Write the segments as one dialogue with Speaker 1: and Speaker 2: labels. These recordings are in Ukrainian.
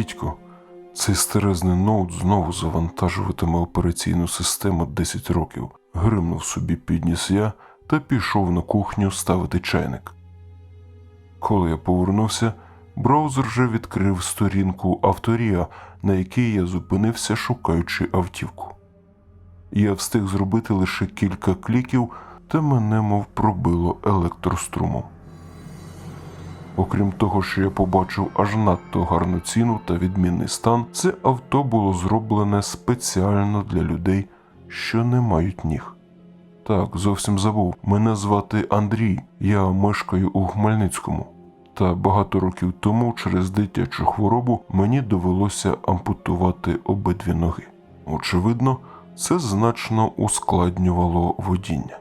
Speaker 1: Дідько, цей старезний ноут знову завантажуватиме операційну систему 10 років. Гримнув собі підніс я та пішов на кухню ставити чайник. Коли я повернувся, браузер вже відкрив сторінку авторія, на якій я зупинився, шукаючи автівку. Я встиг зробити лише кілька кліків, та мене мов пробило електрострумом. Окрім того, що я побачив аж надто гарну ціну та відмінний стан, це авто було зроблене спеціально для людей, що не мають ніг. Так, зовсім забув. Мене звати Андрій, я мешкаю у Хмельницькому. Та багато років тому через дитячу хворобу мені довелося ампутувати обидві ноги. Очевидно, це значно ускладнювало водіння.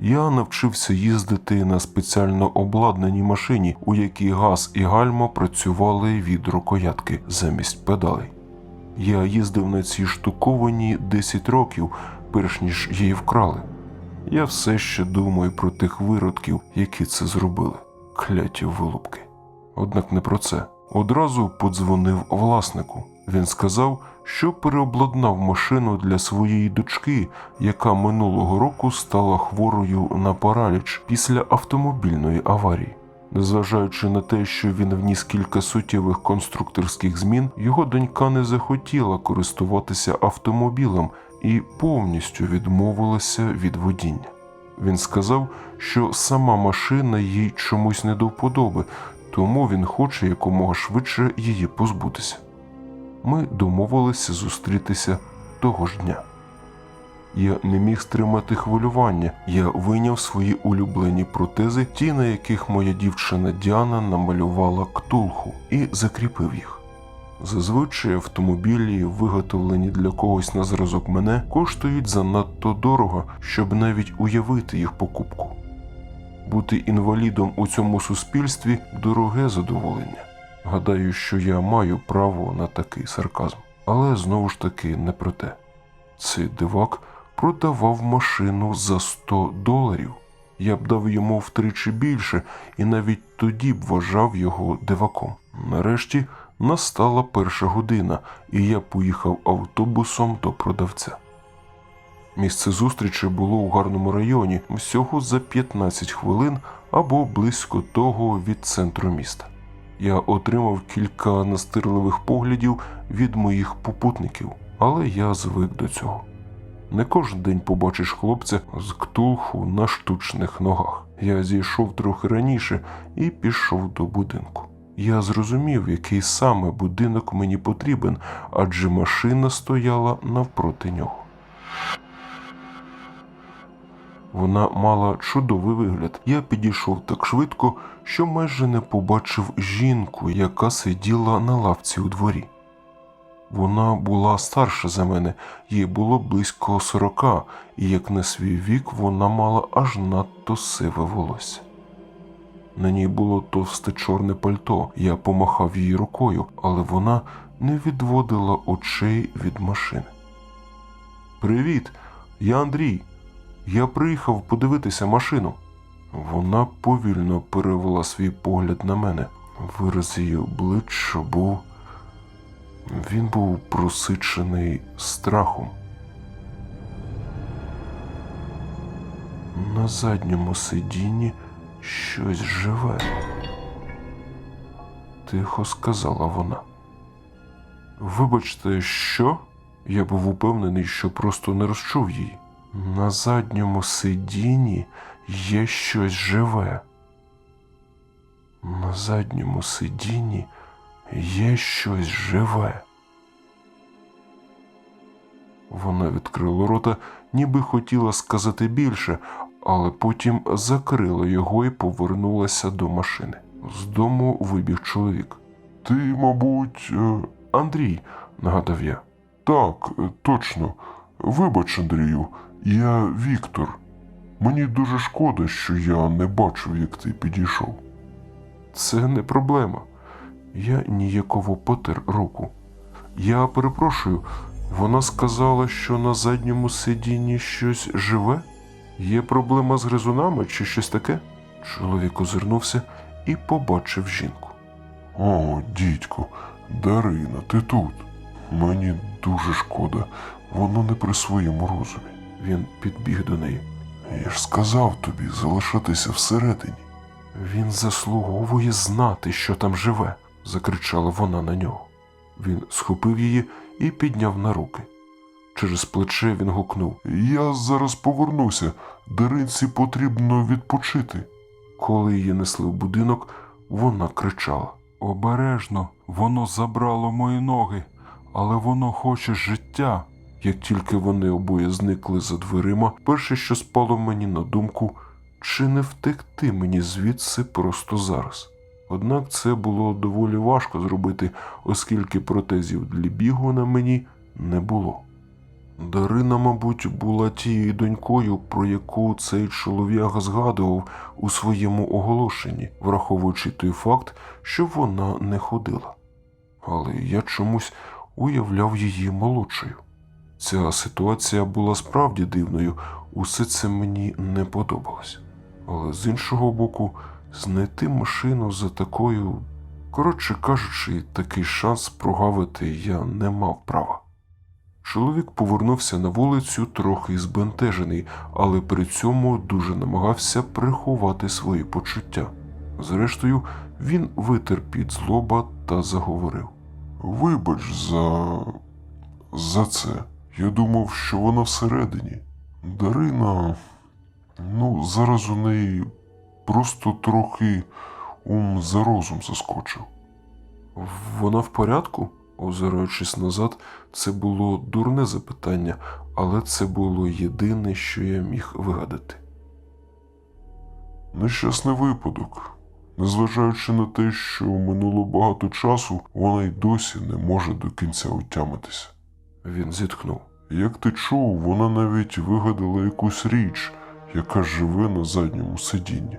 Speaker 1: Я навчився їздити на спеціально обладнаній машині, у якій газ і гальма працювали від рукоятки замість педалей. Я їздив на цій штуковані 10 років, перш ніж її вкрали. Я все ще думаю про тих виродків, які це зробили. Кляті вилупки. Однак не про це. Одразу подзвонив власнику. Він сказав, що переобладнав машину для своєї дочки, яка минулого року стала хворою на параліч після автомобільної аварії. Незважаючи на те, що він вніс кілька суттєвих конструкторських змін, його донька не захотіла користуватися автомобілем і повністю відмовилася від водіння. Він сказав, що сама машина їй чомусь не до вподоби, тому він хоче якомога швидше її позбутися. Ми домовилися зустрітися того ж дня. Я не міг стримати хвилювання. Я вийняв свої улюблені протези, ті, на яких моя дівчина Діана намалювала ктулху, і закріпив їх. Зазвичай автомобілі, виготовлені для когось на зразок мене, коштують занадто дорого, щоб навіть уявити їх покупку. Бути інвалідом у цьому суспільстві дороге задоволення. Гадаю, що я маю право на такий сарказм, але знову ж таки не про те. Цей дивак продавав машину за 100 доларів. Я б дав йому втричі більше і навіть тоді б вважав його диваком. Нарешті настала перша година, і я поїхав автобусом до продавця. Місце зустрічі було у гарному районі всього за 15 хвилин або близько того від центру міста. Я отримав кілька настирливих поглядів від моїх попутників, але я звик до цього. Не кожен день побачиш хлопця з ктулху на штучних ногах. Я зійшов трохи раніше і пішов до будинку. Я зрозумів, який саме будинок мені потрібен, адже машина стояла навпроти нього. Вона мала чудовий вигляд. Я підійшов так швидко, що майже не побачив жінку, яка сиділа на лавці у дворі. Вона була старша за мене, їй було близько сорока, і як на свій вік вона мала аж надто сиве волосся. На ній було товсте чорне пальто, я помахав їй рукою, але вона не відводила очей від машини. Привіт, я Андрій. Я приїхав подивитися машину. Вона повільно перевела свій погляд на мене. Вираз її обличчя був. Він був просичений страхом. На задньому сидінні щось живе. Тихо сказала вона. Вибачте, що? Я був упевнений, що просто не розчув її. На задньому сидінні є щось живе. На задньому сидінні є щось живе. Вона відкрила рота, ніби хотіла сказати більше, але потім закрила його і повернулася до машини. З дому вибіг чоловік. Ти, мабуть, е, Андрій, нагадав я. Так, е, точно. Вибач, Андрію, я Віктор. Мені дуже шкода, що я не бачив, як ти підійшов. Це не проблема. Я ніяково потер руку. Я перепрошую, вона сказала, що на задньому сидінні щось живе? Є проблема з гризунами чи щось таке? Чоловік озирнувся і побачив жінку. О, дідько, Дарина, ти тут. Мені дуже шкода, воно не при своєму розумі. Він підбіг до неї. Я ж сказав тобі залишатися всередині. Він заслуговує знати, що там живе, закричала вона на нього. Він схопив її і підняв на руки. Через плече він гукнув Я зараз повернуся, Даринці потрібно відпочити. Коли її несли в будинок, вона кричала. Обережно, воно забрало мої ноги, але воно хоче життя. Як тільки вони обоє зникли за дверима, перше, що спало мені на думку, чи не втекти мені звідси просто зараз. Однак це було доволі важко зробити, оскільки протезів для бігу на мені не було. Дарина, мабуть, була тією донькою, про яку цей чолов'яга згадував у своєму оголошенні, враховуючи той факт, що вона не ходила. Але я чомусь уявляв її молодшою. Ця ситуація була справді дивною, усе це мені не подобалось. Але з іншого боку, знайти машину за такою, коротше кажучи, такий шанс прогавити я не мав права. Чоловік повернувся на вулицю трохи збентежений, але при цьому дуже намагався приховати свої почуття. Зрештою, він витер під злоба та заговорив. Вибач за. за це. Я думав, що вона всередині. Дарина. Ну, зараз у неї просто трохи ум за розум заскочив. Вона в порядку? Озираючись назад, це було дурне запитання, але це було єдине, що я міг вигадати. Нещасний випадок. Незважаючи на те, що минуло багато часу, вона й досі не може до кінця отямитися. Він зітхнув. Як ти чув, вона навіть вигадала якусь річ, яка живе на задньому сидінні.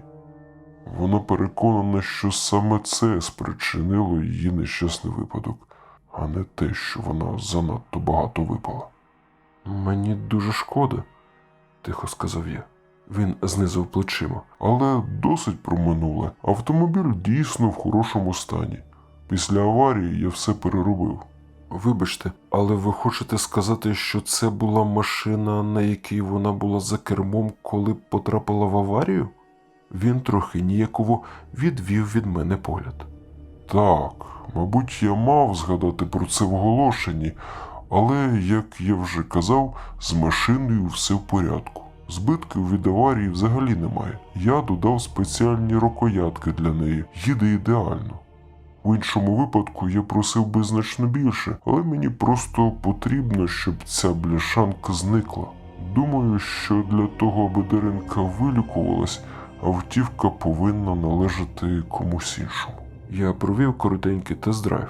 Speaker 1: Вона переконана, що саме це спричинило її нещасний випадок, а не те, що вона занадто багато випала. Мені дуже шкода, тихо сказав я. Він знизив плечима. Але досить про минуле. Автомобіль дійсно в хорошому стані. Після аварії я все переробив. Вибачте, але ви хочете сказати, що це була машина, на якій вона була за кермом, коли потрапила в аварію? Він трохи ніяково відвів від мене погляд. Так, мабуть, я мав згадати про це в оголошенні, але, як я вже казав, з машиною все в порядку. Збитків від аварії взагалі немає. Я додав спеціальні рукоятки для неї, їде ідеально. В іншому випадку я просив би значно більше, але мені просто потрібно, щоб ця бляшанка зникла. Думаю, що для того, аби Даринка вилікувалась, автівка повинна належати комусь іншому. Я провів коротенький тест-драйв.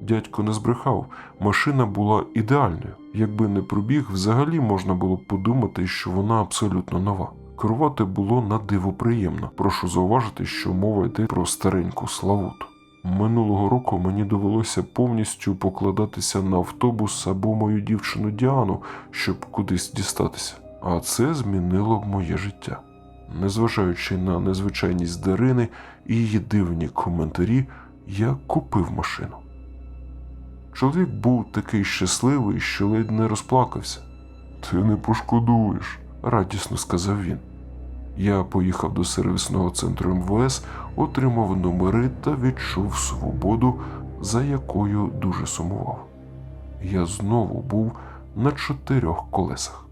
Speaker 1: Дядько не збрехав, машина була ідеальною. Якби не пробіг, взагалі можна було б подумати, що вона абсолютно нова. Керувати було на диво приємно. Прошу зауважити, що мова йде про стареньку славуту. Минулого року мені довелося повністю покладатися на автобус або мою дівчину Діану, щоб кудись дістатися. А це змінило б моє життя. Незважаючи на незвичайність Дарини і її дивні коментарі, я купив машину. Чоловік був такий щасливий, що ледь не розплакався. Ти не пошкодуєш, радісно сказав він. Я поїхав до сервісного центру МВС, отримав номери та відчув свободу, за якою дуже сумував. Я знову був на чотирьох колесах.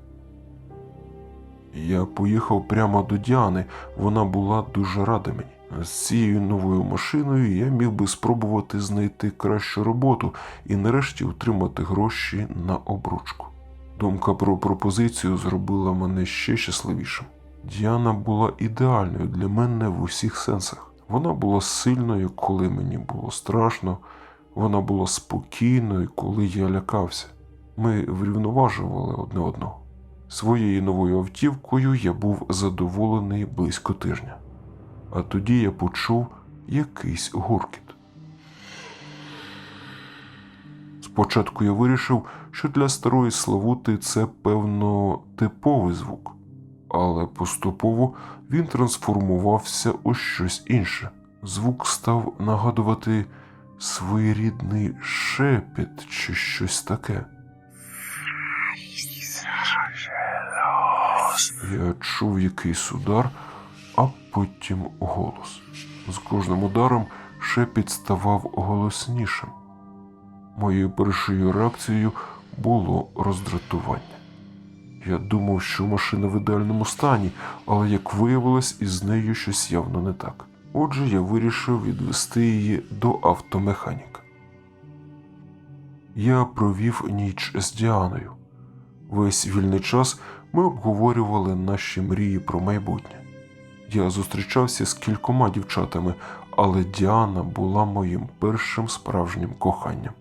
Speaker 1: Я поїхав прямо до Діани, вона була дуже рада мені. З цією новою машиною я міг би спробувати знайти кращу роботу і нарешті отримати гроші на обручку. Думка про пропозицію зробила мене ще щасливішим. Діана була ідеальною для мене в усіх сенсах. Вона була сильною, коли мені було страшно, вона була спокійною, коли я лякався. Ми врівноважували одне одного. Своєю новою автівкою я був задоволений близько тижня. А тоді я почув якийсь гуркіт. Спочатку я вирішив, що для старої Славути це, певно, типовий звук, але поступово він трансформувався у щось інше. Звук став нагадувати своєрідний шепіт чи щось таке. Я чув якийсь удар, а потім голос. З кожним ударом шепіт ставав голоснішим. Моєю першою реакцією було роздратування. Я думав, що машина в ідеальному стані, але як виявилось, із нею щось явно не так. Отже, я вирішив відвести її до автомеханіка. Я провів ніч з Діаною. Весь вільний час ми обговорювали наші мрії про майбутнє. Я зустрічався з кількома дівчатами, але Діана була моїм першим справжнім коханням.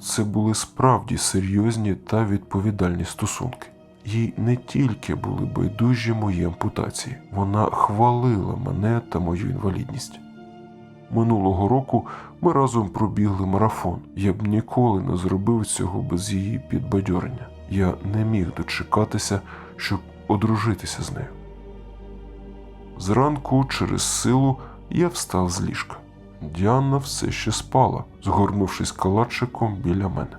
Speaker 1: Це були справді серйозні та відповідальні стосунки. Їй не тільки були байдужі мої ампутації, вона хвалила мене та мою інвалідність. Минулого року ми разом пробігли марафон. Я б ніколи не зробив цього без її підбадьорення. Я не міг дочекатися, щоб одружитися з нею. Зранку, через силу, я встав з ліжка. Діана все ще спала, згорнувшись калачиком біля мене.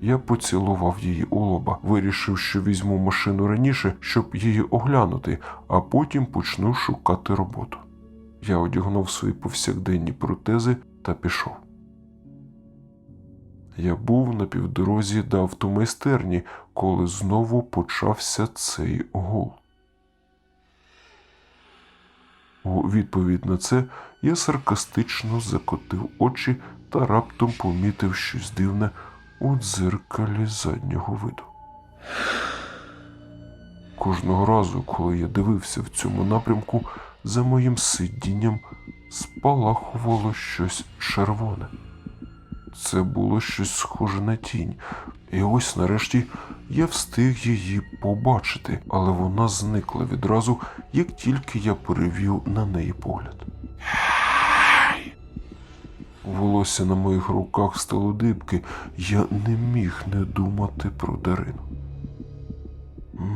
Speaker 1: Я поцілував її у лоба, вирішив, що візьму машину раніше, щоб її оглянути, а потім почну шукати роботу. Я одягнув свої повсякденні протези та пішов. Я був на півдорозі до автомайстерні, коли знову почався цей гул. У відповідь на це я саркастично закотив очі та раптом помітив щось дивне у дзеркалі заднього виду. Кожного разу, коли я дивився в цьому напрямку, за моїм сидінням спалахувало щось червоне. Це було щось схоже на тінь, і ось нарешті я встиг її побачити, але вона зникла відразу, як тільки я перевів на неї погляд. Волосся на моїх руках стало дибки, я не міг не думати про Дарину.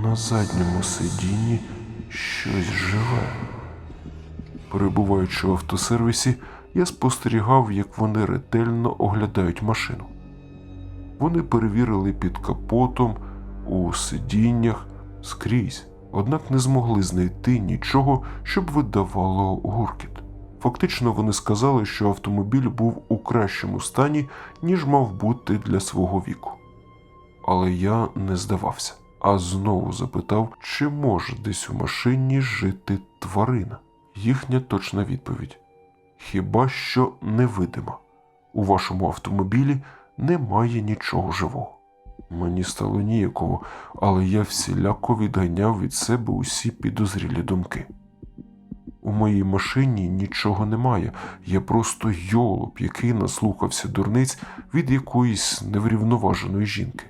Speaker 1: На задньому сидінні щось живе. Перебуваючи в автосервісі, я спостерігав, як вони ретельно оглядають машину. Вони перевірили під капотом, у сидіннях, скрізь, однак не змогли знайти нічого, щоб видавало гуркіт. Фактично, вони сказали, що автомобіль був у кращому стані, ніж мав бути для свого віку. Але я не здавався, а знову запитав, чи може десь у машині жити тварина. Їхня точна відповідь: хіба що невидима. У вашому автомобілі немає нічого живого. Мені стало ніяково, але я всіляко відганяв від себе усі підозрілі думки. У моїй машині нічого немає, я просто йолоп, який наслухався дурниць від якоїсь неврівноваженої жінки.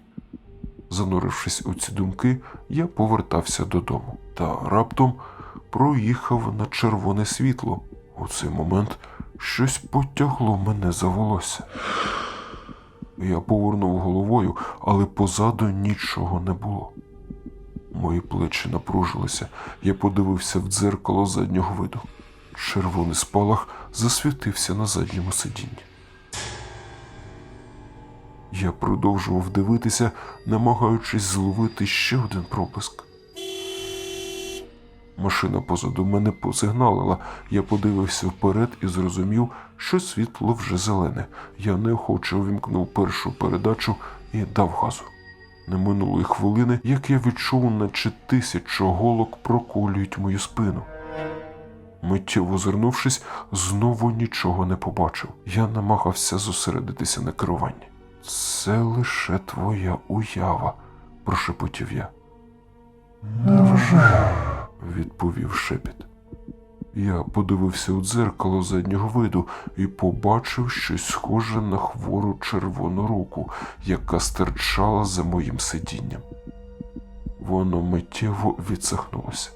Speaker 1: Занурившись у ці думки, я повертався додому та раптом проїхав на червоне світло. У цей момент щось потягло мене за волосся. Я повернув головою, але позаду нічого не було. Мої плечі напружилися, я подивився в дзеркало заднього виду. Червоний спалах засвітився на задньому сидінні. Я продовжував дивитися, намагаючись зловити ще один проблиск. Машина позаду мене посигналила. Я подивився вперед і зрозумів, що світло вже зелене. Я неохоче увімкнув першу передачу і дав газу. Не минулої хвилини, як я відчув, наче тисячу голок проколюють мою спину. Миттєво озирнувшись, знову нічого не побачив. Я намагався зосередитися на керуванні. Це лише твоя уява, прошепотів я. Невже? відповів шепіт. Я подивився у дзеркало заднього виду і побачив щось схоже на хвору червону руку, яка стирчала за моїм сидінням. Воно миттєво відсахнулося.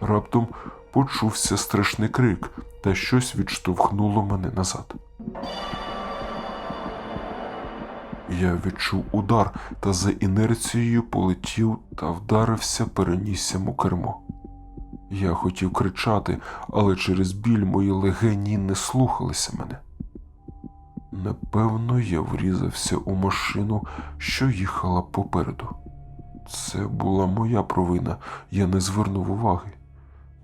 Speaker 1: Раптом почувся страшний крик, та щось відштовхнуло мене назад. Я відчув удар та за інерцією полетів та вдарився переніссям у кермо. Я хотів кричати, але через біль мої легені не слухалися мене. Напевно, я врізався у машину, що їхала попереду. Це була моя провина, я не звернув уваги.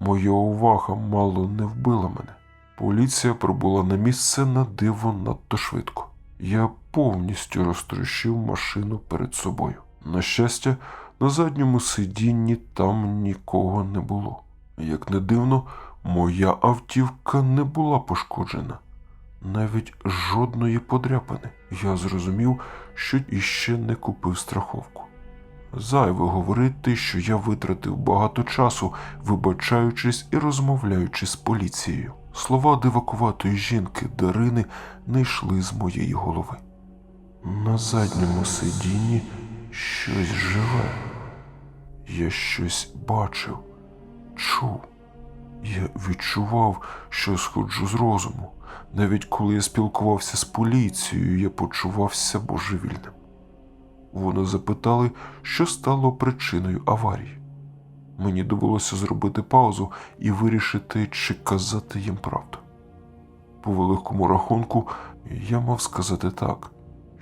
Speaker 1: Моя увага мало не вбила мене. Поліція прибула на місце на диво надто швидко. Я повністю розтрощив машину перед собою. На щастя, на задньому сидінні там нікого не було. Як не дивно, моя автівка не була пошкоджена. Навіть жодної подряпини. Я зрозумів, що іще не купив страховку. Зайве говорити, що я витратив багато часу, вибачаючись і розмовляючи з поліцією. Слова дивакуватої жінки Дарини не йшли з моєї голови. На задньому сидінні щось живе. Я щось бачив, чув. Я відчував, що сходжу з розуму. Навіть коли я спілкувався з поліцією, я почувався божевільним. Вони запитали, що стало причиною аварії. Мені довелося зробити паузу і вирішити, чи казати їм правду. По великому рахунку, я мав сказати так.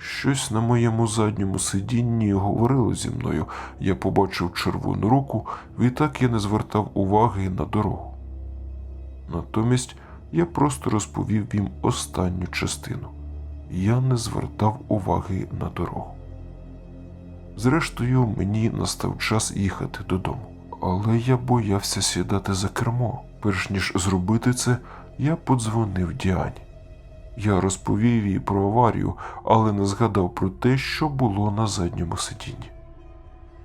Speaker 1: Щось на моєму задньому сидінні говорило зі мною. Я побачив червону руку, відтак я не звертав уваги на дорогу. Натомість я просто розповів їм останню частину. Я не звертав уваги на дорогу. Зрештою, мені настав час їхати додому, але я боявся сідати за кермо. Перш ніж зробити це, я подзвонив Діані. Я розповів їй про аварію, але не згадав про те, що було на задньому сидінні.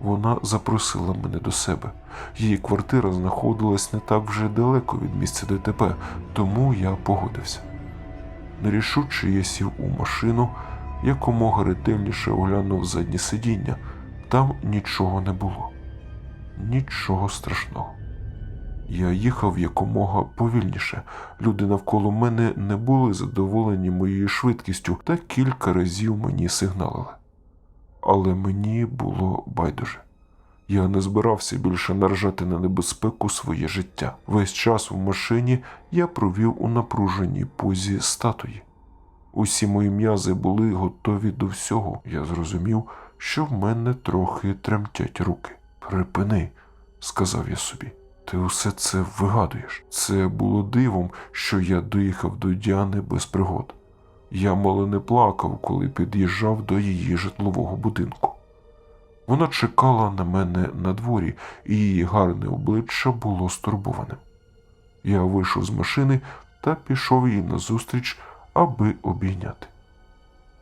Speaker 1: Вона запросила мене до себе. Її квартира знаходилась не так вже далеко від місця ДТП, тому я погодився. Нерішуче я сів у машину, якомога ретельніше оглянув заднє сидіння. Там нічого не було. Нічого страшного. Я їхав якомога повільніше. Люди навколо мене не були задоволені моєю швидкістю та кілька разів мені сигналили. Але мені було байдуже. Я не збирався більше наражати на небезпеку своє життя. Весь час в машині я провів у напруженій позі статуї. Усі мої м'язи були готові до всього. Я зрозумів, що в мене трохи тремтять руки. Припини, сказав я собі. Ти усе це вигадуєш. Це було дивом, що я доїхав до Діани без пригод. Я мало не плакав, коли під'їжджав до її житлового будинку. Вона чекала на мене на дворі, і її гарне обличчя було стурбованим. Я вийшов з машини та пішов їй назустріч, аби обійняти.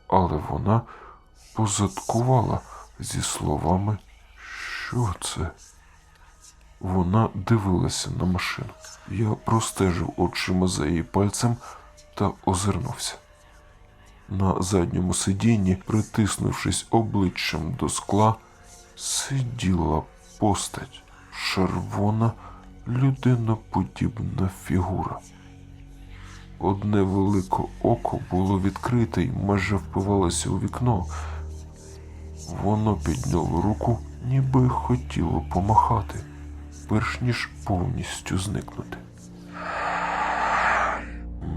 Speaker 1: Але вона позадкувала зі словами, що це? Вона дивилася на машину. Я простежив очима за її пальцем та озирнувся. На задньому сидінні, притиснувшись обличчям до скла, сиділа постать, червона людиноподібна фігура. Одне велике око було відкрите і майже впивалося у вікно. Воно підняло руку, ніби хотіло помахати, перш ніж повністю зникнути.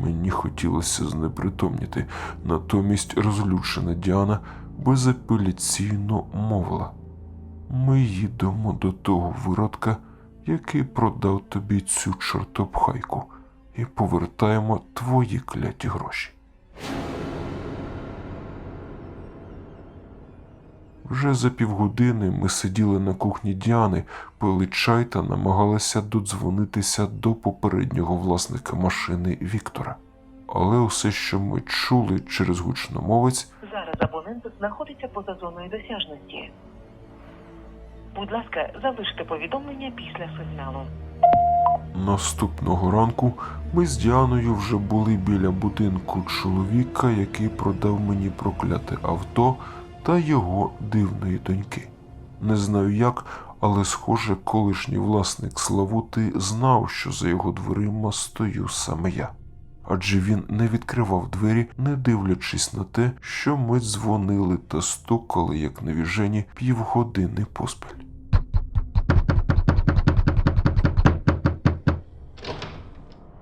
Speaker 1: Мені хотілося знепритомніти, натомість розлючена Діана безапеляційно мовила. Ми їдемо до того виродка, який продав тобі цю чортопхайку, і повертаємо твої кляті гроші. Вже за півгодини ми сиділи на кухні Діани, пили чай та намагалися додзвонитися до попереднього власника машини Віктора. Але усе, що ми чули через гучномовець,
Speaker 2: Зараз абонент знаходиться поза зоною досяжності. Будь ласка, залиште повідомлення після сигналу.
Speaker 1: Наступного ранку ми з Діаною вже були біля будинку чоловіка, який продав мені прокляте авто та його дивної доньки. Не знаю як, але схоже, колишній власник Славути знав, що за його дверима стою саме я. Адже він не відкривав двері, не дивлячись на те, що ми дзвонили та стукали, як навіжені, півгодини поспіль.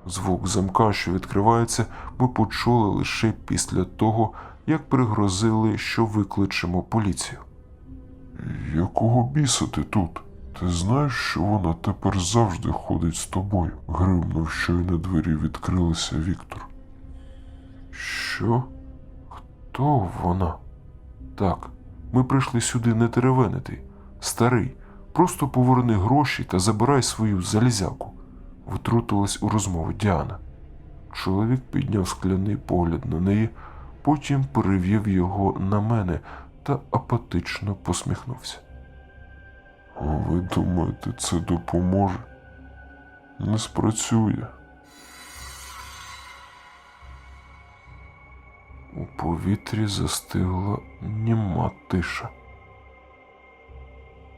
Speaker 1: Звук замка, що відкривається, ми почули лише після того, як пригрозили, що викличемо поліцію. Якого біса ти тут? Ти знаєш, що вона тепер завжди ходить з тобою? Гримнув, щойно двері відкрилися Віктор. Що? Хто вона? Так, ми прийшли сюди не теревенити. Старий, просто поверни гроші та забирай свою залізяку. Втрутилась у розмову Діана. Чоловік підняв скляний погляд на неї, потім перевів його на мене та апатично посміхнувся. Ви думаєте, це допоможе? Не спрацює. У повітрі застигла німа тиша.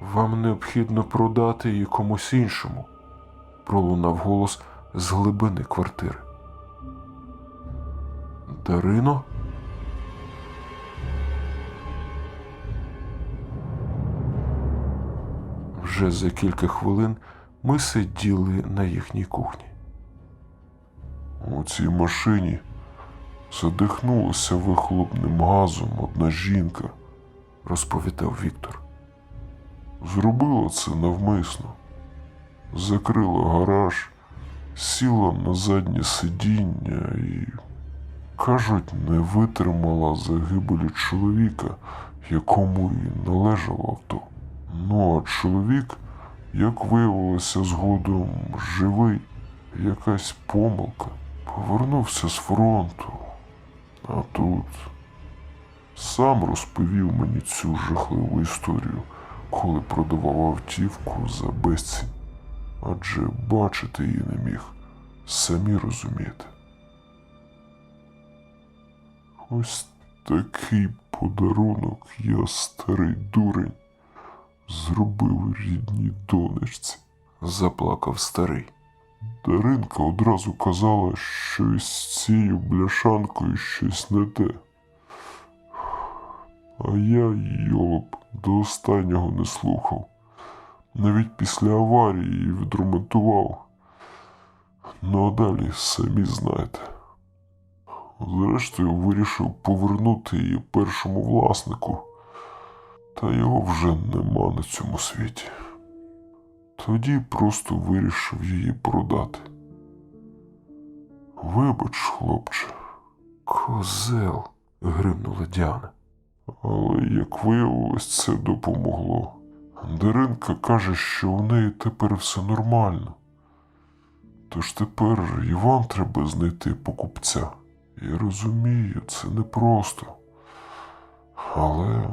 Speaker 1: Вам необхідно продати її комусь іншому, пролунав голос з глибини квартири. Дарино? Вже за кілька хвилин ми сиділи на їхній кухні. У цій машині задихнулася вихлопним газом одна жінка, розповідав Віктор. Зробила це навмисно. Закрила гараж, сіла на заднє сидіння і, кажуть, не витримала загибелі чоловіка, якому і належало авто. Ну, а чоловік, як виявилося згодом, живий, якась помилка. Повернувся з фронту. А тут сам розповів мені цю жахливу історію, коли продавав автівку за безцінь. Адже бачити її не міг, самі розумієте. Ось такий подарунок я, старий дурень, зробив рідній донечці, заплакав старий. Даринка одразу казала, що із цією бляшанкою щось не те. А я, йолоп, до останнього не слухав. Навіть після аварії її відремонтував. Ну а далі самі знаєте. Зрештою вирішив повернути її першому власнику, та його вже нема на цьому світі. Тоді просто вирішив її продати. Вибач, хлопче. Козел, гримнула Діана. Але як виявилось, це допомогло. Даринка каже, що у неї тепер все нормально. Тож тепер і вам треба знайти покупця. Я розумію, це непросто. Але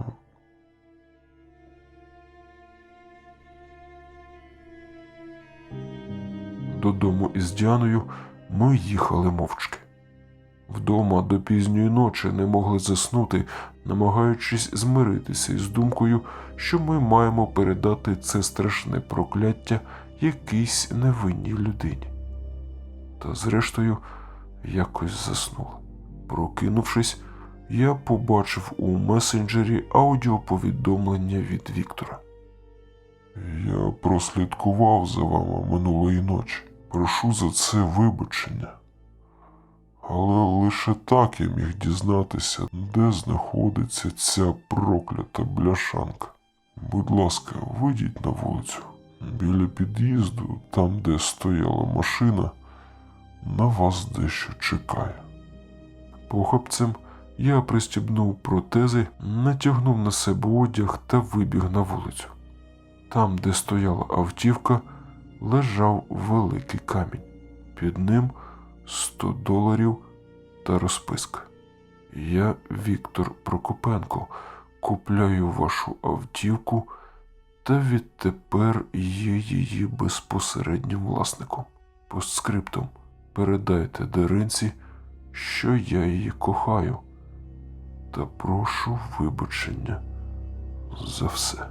Speaker 1: Додому із Діаною ми їхали мовчки. Вдома до пізньої ночі не могли заснути, намагаючись змиритися із думкою, що ми маємо передати це страшне прокляття якійсь невинній людині. Та зрештою якось заснула. Прокинувшись, я побачив у месенджері аудіоповідомлення від Віктора. Я прослідкував за вами минулої ночі. Прошу за це вибачення. Але лише так я міг дізнатися, де знаходиться ця проклята бляшанка. Будь ласка, вийдіть на вулицю. Біля під'їзду, там, де стояла машина, на вас дещо чекає. Похопцем я пристібнув протези, натягнув на себе одяг та вибіг на вулицю. Там, де стояла автівка, лежав великий камінь. Під ним 100 доларів та розписка. Я, Віктор Прокопенко, купляю вашу автівку та відтепер є її безпосереднім власником. Постскриптом передайте Даринці, що я її кохаю, та прошу вибачення за все.